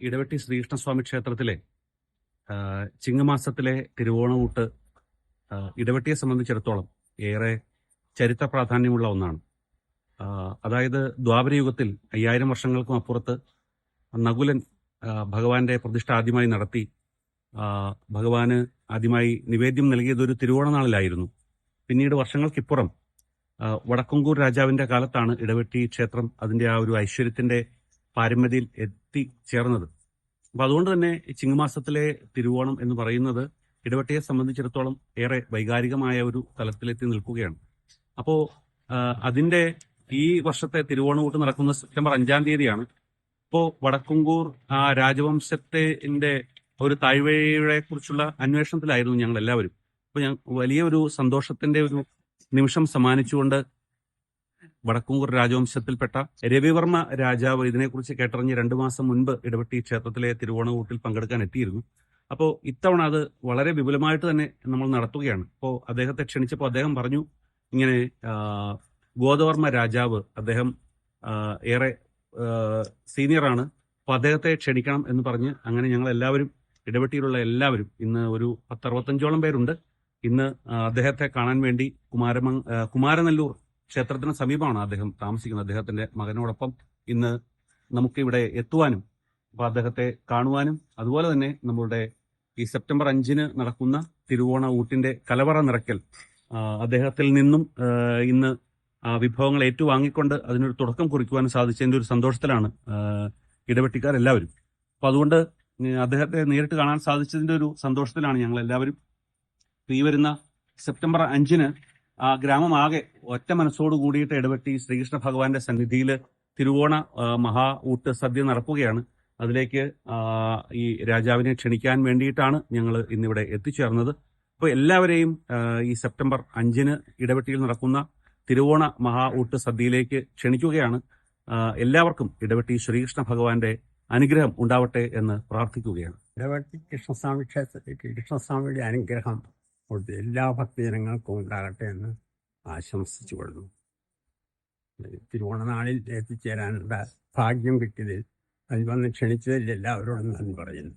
ഇടവെട്ടി ശ്രീകൃഷ്ണസ്വാമി ക്ഷേത്രത്തിലെ ചിങ്ങമാസത്തിലെ തിരുവോണമൂട്ട് ഇടവെട്ടിയെ സംബന്ധിച്ചിടത്തോളം ഏറെ ചരിത്ര പ്രാധാന്യമുള്ള ഒന്നാണ്. അതായത് ദ്വാപരയുഗത്തിൽ അയ്യായിരം വർഷങ്ങൾക്കും അപ്പുറത്ത് നകുലൻ ഭഗവാന്റെ പ്രതിഷ്ഠ ആദ്യമായി നടത്തി ഭഗവാന് ആദ്യമായി നിവേദ്യം നൽകിയത് ഒരു തിരുവോണനാളിലായിരുന്നു പിന്നീട് വർഷങ്ങൾക്കിപ്പുറം വടക്കുംകൂർ രാജാവിന്റെ കാലത്താണ് ഇടവെട്ടി ക്ഷേത്രം അതിന്റെ ആ ഒരു ഐശ്വര്യത്തിന്റെ പാരമ്യതയിൽ എത്തിച്ചേർന്നത്. അപ്പൊ അതുകൊണ്ട് തന്നെ ചിങ്ങമാസത്തിലെ തിരുവോണം എന്ന് പറയുന്നത് ഇടവെട്ടയെ സംബന്ധിച്ചിടത്തോളം ഏറെ വൈകാരികമായ ഒരു തലത്തിലെത്തി നിൽക്കുകയാണ്. അപ്പോ ആ, അതിന്റെ ഈ വർഷത്തെ തിരുവോണകൂട്ട് നടക്കുന്ന സെപ്റ്റംബർ അഞ്ചാം തീയതിയാണ്. ഇപ്പോ വടക്കുംകൂർ ആ രാജവംശത്തിന്റെ ഒരു താഴ്വരയെ കുറിച്ചുള്ള അന്വേഷണത്തിലായിരുന്നു ഞങ്ങൾ എല്ലാവരും അപ്പൊ ഞാൻ വലിയൊരു സന്തോഷത്തിന്റെ ഒരു നിമിഷം സമ്മാനിച്ചുകൊണ്ട് വടക്കുംകൂർ രാജവംശത്തിൽപ്പെട്ട രവിവർമ്മ രാജാവ് ഇതിനെക്കുറിച്ച് കേട്ടറിഞ്ഞ് രണ്ടു മാസം മുൻപ് ഇടപെട്ടി ക്ഷേത്രത്തിലെ തിരുവോണകൂട്ടിൽ പങ്കെടുക്കാൻ എത്തിയിരുന്നു. അപ്പോൾ ഇത്തവണ അത് വളരെ വിപുലമായിട്ട് തന്നെ നമ്മൾ നടത്തുകയാണ്. അപ്പോൾ അദ്ദേഹത്തെ ക്ഷണിച്ചപ്പോൾ അദ്ദേഹം പറഞ്ഞു ഇങ്ങനെ ഗോദവർമ്മ രാജാവ് അദ്ദേഹം ഏറെ സീനിയറാണ്. അപ്പോൾ അദ്ദേഹത്തെ ക്ഷണിക്കണം എന്ന് പറഞ്ഞ് അങ്ങനെ ഞങ്ങൾ എല്ലാവരും ഇടപെട്ടിയിലുള്ള എല്ലാവരും ഇന്ന് ഒരു പത്തറുപത്തഞ്ചോളം പേരുണ്ട്. ഇന്ന് അദ്ദേഹത്തെ കാണാൻ വേണ്ടി കുമാരമ കുമാരനെല്ലൂർ ക്ഷേത്രത്തിന് സമീപമാണ് അദ്ദേഹം താമസിക്കുന്നത്. അദ്ദേഹത്തിന്റെ മകനോടൊപ്പം ഇന്ന് നമുക്കിവിടെ എത്തുവാനും അപ്പൊ അദ്ദേഹത്തെ കാണുവാനും അതുപോലെ തന്നെ നമ്മളുടെ ഈ സെപ്റ്റംബർ അഞ്ചിന് നടക്കുന്ന തിരുവോണ ഊട്ടിന്റെ കലവറ നിറയ്ക്കൽ അദ്ദേഹത്തിൽ നിന്നും ഇന്ന് വിഭവങ്ങൾ ഏറ്റുവാങ്ങിക്കൊണ്ട് അതിനൊരു തുടക്കം കുറിക്കുവാൻ സാധിച്ചതിന്റെ ഒരു സന്തോഷത്തിലാണ് ഇടപെട്ടിക്കാർ ഇടവെട്ടിക്കാർ എല്ലാവരും അപ്പൊ അതുകൊണ്ട് അദ്ദേഹത്തെ നേരിട്ട് കാണാൻ സാധിച്ചതിന്റെ ഒരു സന്തോഷത്തിലാണ് ഞങ്ങൾ എല്ലാവരും ഈ വരുന്ന സെപ്റ്റംബർ അഞ്ചിന് ആ ഗ്രാമം ആകെ ഒറ്റ മനസ്സോട് കൂടിയിട്ട് ഇടപെട്ടി ശ്രീകൃഷ്ണ ഭഗവാന്റെ സന്നിധിയിൽ തിരുവോണ മഹാ ഊട്ട് സദ്യ നടക്കുകയാണ്. അതിലേക്ക് ഈ രാജാവിനെ ക്ഷണിക്കാൻ വേണ്ടിയിട്ടാണ് ഞങ്ങൾ ഇന്നിവിടെ എത്തിച്ചേർന്നത്. അപ്പോൾ എല്ലാവരെയും ഈ സെപ്റ്റംബർ അഞ്ചിന് ഇടവെട്ടിയിൽ നടക്കുന്ന തിരുവോണ മഹാ ഊട്ട് സദ്യയിലേക്ക് ക്ഷണിക്കുകയാണ്. എല്ലാവർക്കും ഇടവെട്ടി ശ്രീകൃഷ്ണ ഭഗവാന്റെ അനുഗ്രഹം ഉണ്ടാവട്ടെ എന്ന് പ്രാർത്ഥിക്കുകയാണ്. ഇടവെട്ടി കൃഷ്ണസ്വാമി ക്ഷേത്രത്തിൽ കൃഷ്ണസ്വാമിയുടെ അനുഗ്രഹം എല്ലാ ഭക്തജനങ്ങൾക്കും ഉണ്ടാകട്ടെ എന്ന് ആശംസിച്ചു കൊള്ളുന്നു തിരുവോണനാളിൽ എത്തിച്ചേരാനുള്ള ഭാഗ്യം കിട്ടിയതിൽ അതിൽ വന്ന് ക്ഷണിച്ചതിൽ എല്ലാവരോടും നന്ദി പറയുന്നു.